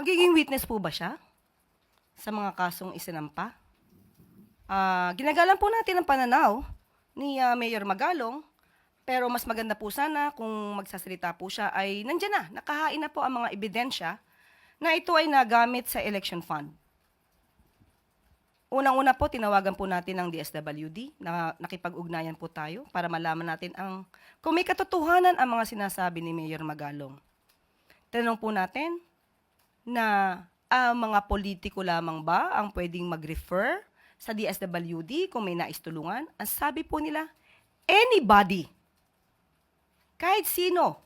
Magiging witness po ba siya sa mga kasong isinampa? Ah, ginagalang po natin ang pananaw ni ah, Mayor Magalong, pero mas maganda po sana kung magsasalita po siya ay nandyan na, nakahain na po ang mga ebidensya na ito ay nagamit sa election fund. Unang-una po, tinawagan po natin ng DSWD na nakipag-ugnayan po tayo para malaman natin ang kung may katotohanan ang mga sinasabi ni Mayor Magalong. Tanong po natin na ang mga politiko lamang ba ang pwedeng mag-refer sa DSWD kung may nais tulungan? Ang sabi po nila, anybody, kahit sino,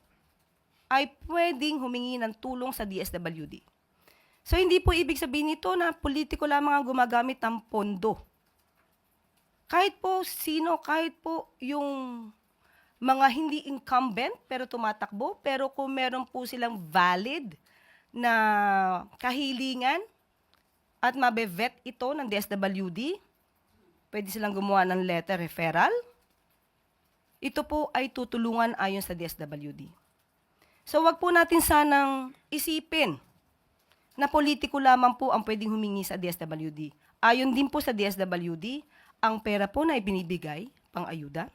ay pwedeng humingi ng tulong sa DSWD. So hindi po ibig sabihin nito na politiko lamang ang gumagamit ng pondo. Kahit po sino, kahit po yung mga hindi incumbent pero tumatakbo, pero kung meron po silang valid na kahilingan at mabevet ito ng DSWD, pwede silang gumawa ng letter referral. Ito po ay tutulungan ayon sa DSWD. So wag po natin sanang isipin na politiko lamang po ang pwedeng humingi sa DSWD. Ayon din po sa DSWD, ang pera po na ibinibigay, pang ayuda,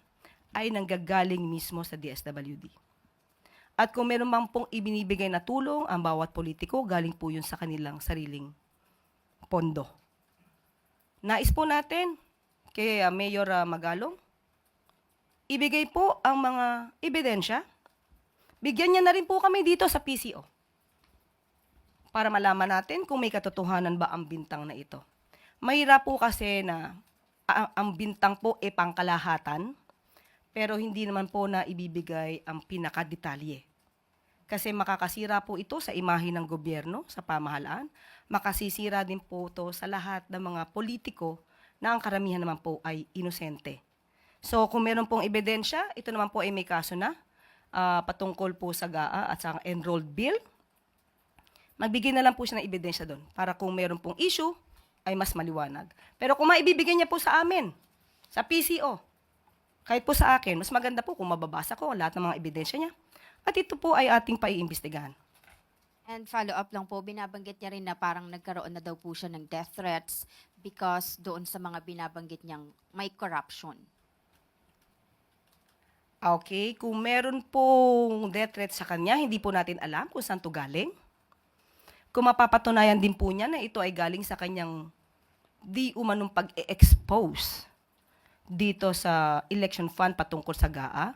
ay nanggagaling mismo sa DSWD. At kung meron man pong ibinibigay na tulong ang bawat politiko, galing po yun sa kanilang sariling pondo. Nais po natin kay uh, Mayor uh, Magalong, ibigay po ang mga ebidensya. Bigyan niya na rin po kami dito sa PCO para malaman natin kung may katotohanan ba ang bintang na ito. Mahirap po kasi na a- ang bintang po e pangkalahatan, pero hindi naman po na ibibigay ang pinakadetalye. Kasi makakasira po ito sa imahe ng gobyerno, sa pamahalaan. Makasisira din po ito sa lahat ng mga politiko na ang karamihan naman po ay inosente. So kung meron pong ebidensya, ito naman po ay may kaso na ah, patungkol po sa GAA at sa enrolled bill magbigay na lang po siya ng ebidensya doon para kung meron pong issue, ay mas maliwanag. Pero kung maibibigay niya po sa amin, sa PCO, kahit po sa akin, mas maganda po kung mababasa ko lahat ng mga ebidensya niya. At ito po ay ating paiimbestigahan. And follow up lang po, binabanggit niya rin na parang nagkaroon na daw po siya ng death threats because doon sa mga binabanggit niyang may corruption. Okay, kung meron pong death threat sa kanya, hindi po natin alam kung saan to galing. Kung mapapatunayan din po niya na ito ay galing sa kanyang di umanong pag-expose dito sa election fund patungkol sa GAA,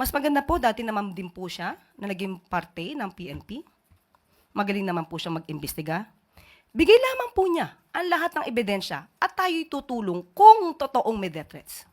mas maganda po, dati naman din po siya na naging parte ng PNP. Magaling naman po siya mag-imbestiga. Bigay lamang po niya ang lahat ng ebidensya at tayo'y tutulong kung totoong may death threats.